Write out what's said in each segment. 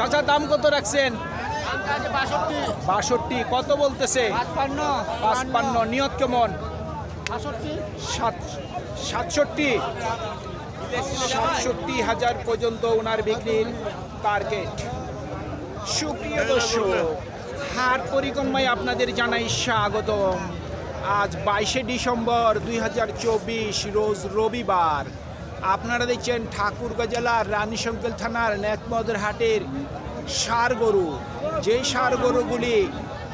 চাচা, দাম কত রাখছেন? বাষট্টি। কত বলতেছে? পাঁচপান্ন। নিয়ত কেমন? সাত সাতষট্টি। সাতষট্টি হাজার পর্যন্ত ওনার বিক্রির টার্গেট সুপ্রিয় দর্শক, হাট পরিক্রমায় আপনাদের জানাই স্বাগতম। আজ বাইশে ডিসেম্বর দুই হাজার চব্বিশ, রোজ রবিবার। আপনারা দেখছেন ঠাকুরগাঁ জেলার রানীশঙ্কেল থানার নেকমদের হাটের সার গরু। যেই সার গরুগুলি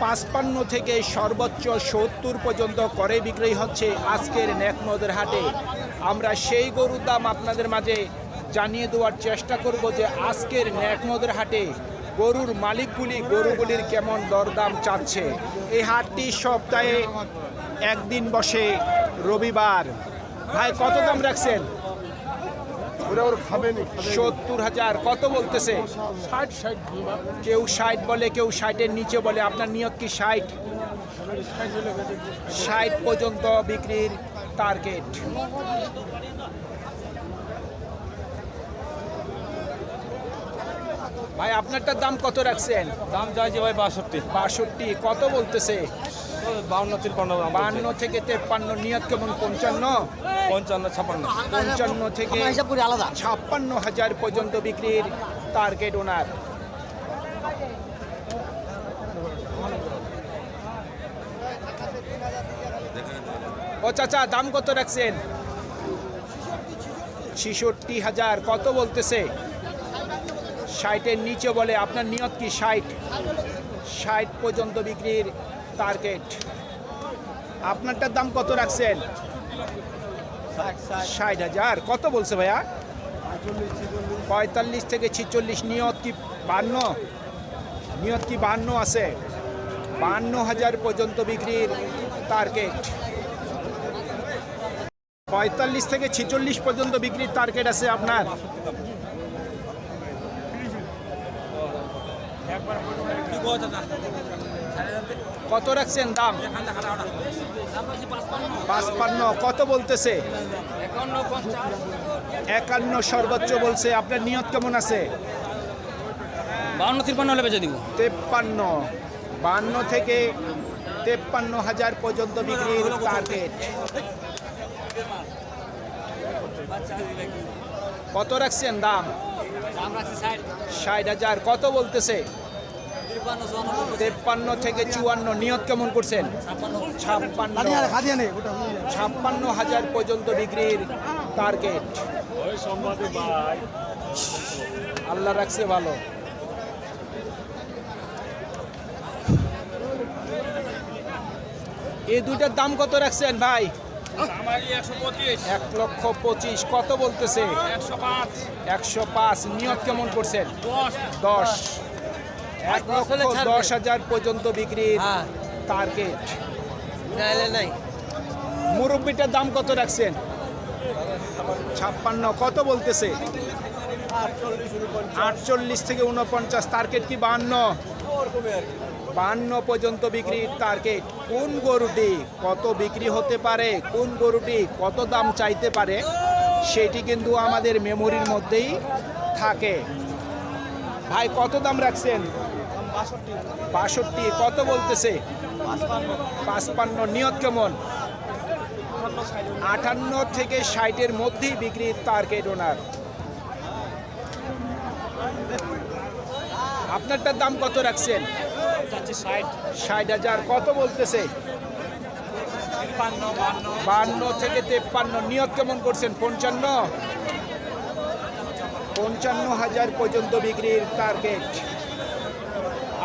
পাঁচপান্ন থেকে সর্বোচ্চ সত্তর পর্যন্ত করে বিক্রি হচ্ছে আজকের নেকমদের হাটে। আমরা সেই গরুর দাম আপনাদের মাঝে জানিয়ে দেওয়ার চেষ্টা করব যে আজকের ন্যাকমদের হাটে গরুর মালিকগুলি গরুগুলির কেমন দরদাম চাচ্ছে। এই হাটটি সপ্তাহে একদিন বসে রবিবার। ভাই, কত দাম রাখছেন? ওরা ওর খাবেনি। সত্তর হাজার কত বলতেছে? ষাট ষাট কেউ ষাট বলে কেউ ষাটের নিচে বলে আপনার নিয়ত কি ষাট? ষাট পর্যন্ত বিক্রির টার্গেট ভাই আপনারটার দাম কত রাখছেন? দাম চাইছে ভাই বাষট্টি। বাষট্টি কত বলতেছে? বাউন্ন তিরপান্ন বান্ন থেকে তেপ্পান্ন নিয়ত কেমন? পঞ্চান্ন? পঞ্চান্ন ছাপান্ন পঞ্চান্ন থেকে আলাদা। ছাপ্পান্ন হাজার পর্যন্ত বিক্রির টার্গেট ওনার ও চাচা দাম কত রাখছেন? ছিষট্টি হাজার কত বলতেছে? ষাটের নিচে বলে আপনার নিয়ত কি? ষাট। ষাট পর্যন্ত বিক্রির টার্গেট আপনারটার দাম কত রাখছেন? ষাট হাজার। কত বলছে ভাইয়া? পঁয়তাল্লিশ থেকে ছিচল্লিশ। নিয়ত কি বান্ন? নিয়ত কি বান্ন আছে? বান্ন হাজার পর্যন্ত বিক্রির টার্গেট পঁয়তাল্লিশ থেকে ছিচল্লিশ পর্যন্ত বিক্রির টার্গেট আছে আপনার? কত রাখছেন দাম? পাঁচপান্ন। কত বলতেছে? একান্ন সর্বোচ্চ বলছে। আপনার নিয়ত কেমন আছে? বাউন্ন তিরপান্ন হলে বেঁচে দিব। তেপ্পান্ন। বান্ন থেকে তেপ্পান্ন হাজার পর্যন্ত বিক্রির টার্গেট কত রাখছেন দাম? ষাট হাজার। কত বলতেছে? তেপ্পান্ন থেকে চুয়ান্ন, নিয়ত কেমন করছেন? ছাপ্পান্ন ছাপ্পান্ন হাজার পর্যন্ত বিক্রির টার্গেট আল্লাহ রাখছে ভালো। এই দুইটার দাম কত রাখছেন ভাই? এক লক্ষ পঁচিশ, কত বলতেছে? একশো পাঁচ, নিয়ত কেমন করছেন? দশ। এক লক্ষ দশ হাজার পর্যন্ত বিক্রির টার্গেট নাই। মুরব্বিটার দাম কত রাখছেন? ছাপ্পান্ন। কত বলতেছে? আটচল্লিশ থেকে উনপঞ্চাশ টার্গেট কি বাহান্ন? বাহান্ন পর্যন্ত বিক্রির টার্গেট কোন গরুটি কত বিক্রি হতে পারে? কোন গরুটি কত দাম চাইতে পারে? সেটি কিন্তু আমাদের মেমোরির মধ্যেই থাকে। ভাই কত দাম রাখছেন? বাষট্টি। কত বলতেছে? পাঁচপান্ন। নিয়ত কেমন? আটান্ন থেকে ষাটের মধ্যেই বিক্রির টার্গেট ওনার আপনারটার দাম কত রাখছেন? ষাট। হাজার কত বলতেছে? বান্ন। থেকে তেপ্পান্ন নিয়ত কেমন করছেন? পঞ্চান্ন? পঞ্চান্ন হাজার পর্যন্ত বিক্রির টার্গেট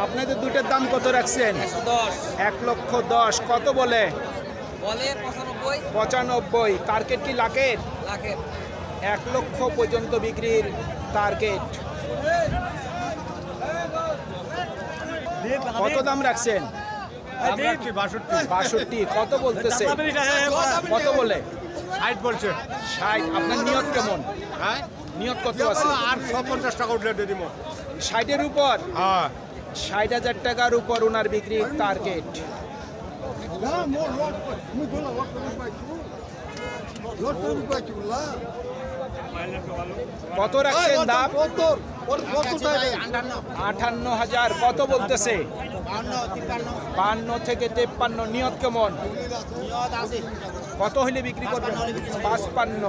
আপনাদের দুইটার দাম কত রাখছেন? এক লক্ষ দশ। কত বলে? বলে পঁচানব্বই। টার্গেট কি লাখের এক লক্ষ পর্যন্ত বিক্রির টার্গেট। কত দাম রাখছেন? বাষট্টি। কত বলতেছে? কত বলে? ষাট বলছে। ষাট। আপনার নিয়ত কেমন? হ্যাঁ? নিয়ত কত আছে? আর ছ পঞ্চাশ টাকা উঠলে দিব। ষাটের উপর? হ্যাঁ। ষাট হাজার টাকার উপর ওনার বিক্রি টার্গেট। কত রাখছেন দাম? আটান্ন হাজার, কত বলতেছে? বান্ন থেকে তেপ্পান্ন, নিয়ত কেমন? কত হলে বিক্রি করবেন? পাঁচপান্ন।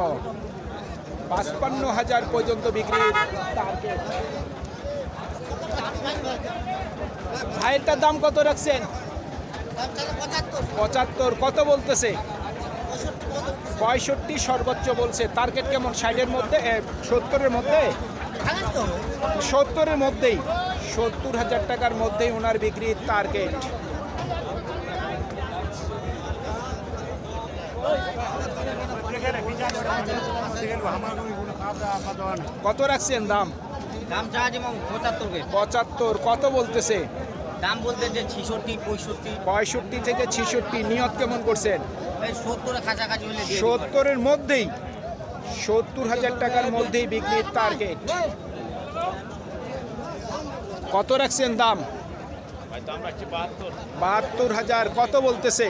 পাঁচপান্ন হাজার পর্যন্ত বিক্রি ভাইয়েরটার দাম কত রাখছেন? পঁচাত্তর। কত বলতেছে? পঁয়ষট্টি সর্বোচ্চ বলছে। টার্গেট কেমন? ষাটের মধ্যে সত্তরের মধ্যে? সত্তরের মধ্যেই। সত্তর হাজার টাকার মধ্যেই ওনার বিক্রির টার্গেট। কত রাখছেন দাম? দাম চাওয়া যেমন পঁচাত্তর পঁচাত্তর কত বলতেছে? দাম বলতে যে ছিষট্টি পঁয়ষট্টি। পঁয়ষট্টি থেকে ছিষট্টি নিয়ত কেমন করছেন? সত্তরের কাছাকাছি হলে। সত্তরের মধ্যেই সত্তর হাজার টাকার মধ্যেই বিক্রির টার্গেট কত রাখছেন দাম? বাহাত্তর হাজার কত বলতেছে?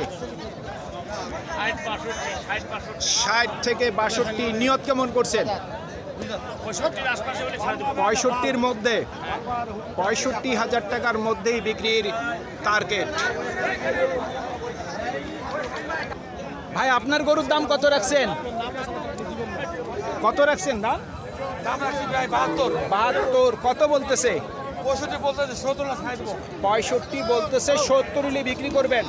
ষাট থেকে বাষট্টি নিয়ত কেমন করছেন? পঁয়ষট্টির মধ্যে পঁয়ষট্টি হাজার টাকার মধ্যেই বিক্রির টার্গেট ভাই আপনার গরুর দাম কত রাখছেন? কত রাখছেন দাম? বাহাত্তর। কত বলতেছে? পঁয়ষট্টি বলতেছে সত্তর হলে বিক্রি করবেন।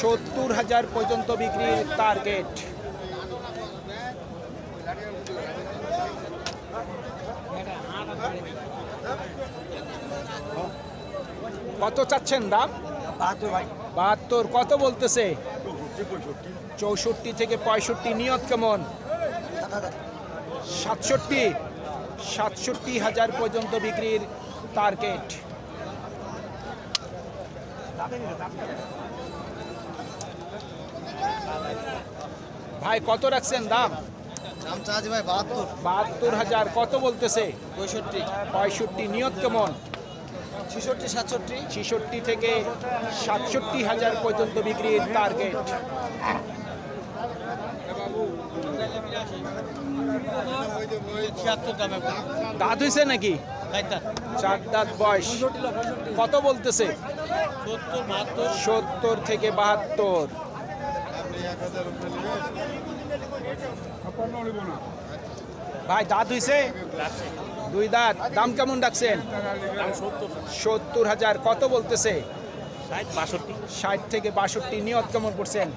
সত্তর হাজার পর্যন্ত বিক্রির টার্গেট কত চাচ্ছেন দাম? বাহাত্তর কত বলতেছে? চৌষট্টি থেকে পঁয়ষট্টি নিয়ত কেমন? সাতষট্টি সাতষট্টি হাজার পর্যন্ত বিক্রির টার্গেট। ভাই কত রাখছেন দাম? দাম চাওয়া ভাই বাহাত্তর। বাহাত্তর হাজার কত বলতেছে? পঁয়ষট্টি। পঁয়ষট্টি নিয়ত কেমন? ছিষট্টি সাতষট্টি। ছেষট্টি থেকে সাতষট্টি হাজার পর্যন্ত বিক্রির টার্গেট দাঁত হয়েছে নাকি? চার দাঁত বয়স। কত বলতেছে? সত্তর থেকে বাহাত্তর। ভাই দাঁত হইছে? দুই দাঁত। দাম কেমন ডাকছেন? সত্তর। হাজার। কত বলতেছে? ষাট থেকে বাষট্টি। নিয়ত কেমন করছেন?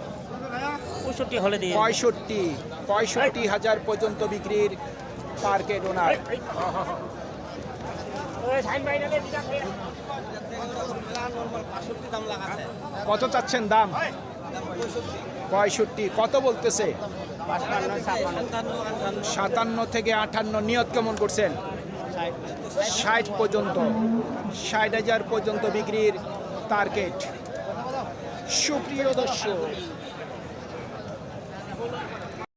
পঁয়ষট্টি হলে পঁয়ষট্টি। পঁয়ষট্টি হাজার পর্যন্ত বিক্রির টার্গেট ওনার কত চাচ্ছেন দাম? পঁয়ষট্টি। কত বলতেছে? সাতান্ন থেকে আটান্ন নিয়ত কেমন করছেন? ষাট পর্যন্ত, ষাট হাজার পর্যন্ত বিক্রির টার্গেট সুপ্রিয় দর্শক